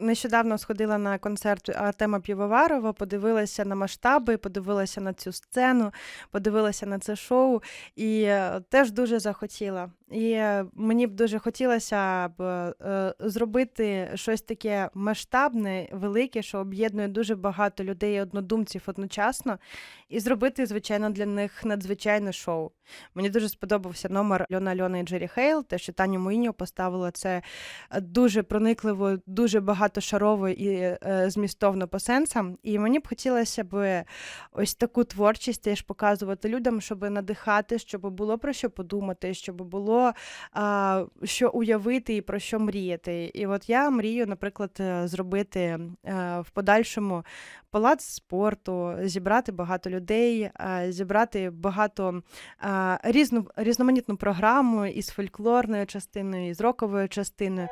Нещодавно сходила на концерт Артема Півоварова, подивилася на масштаби, подивилася на цю сцену, подивилася на це шоу і е, теж дуже захотіла. І мені б дуже хотілося б е, зробити щось таке масштабне, велике, що об'єднує дуже багато людей і однодумців одночасно, і зробити, звичайно, для них надзвичайне шоу. Мені дуже сподобався номер Льона Льона і Джері Хейл, те, що Таня Муїньо поставила це дуже проникливо, дуже багатошарово і е, змістовно по сенсам. І мені б хотілося б ось таку творчість теж показувати людям, щоб надихати, щоб було про що подумати, щоб було а, що уявити і про що мріяти. І от я мрію, наприклад, е, зробити а, в подальшому палац спорту, зібрати багато людей, а, зібрати багато а, різну, різноманітну програму із фольклорною частиною, із роковою частиною.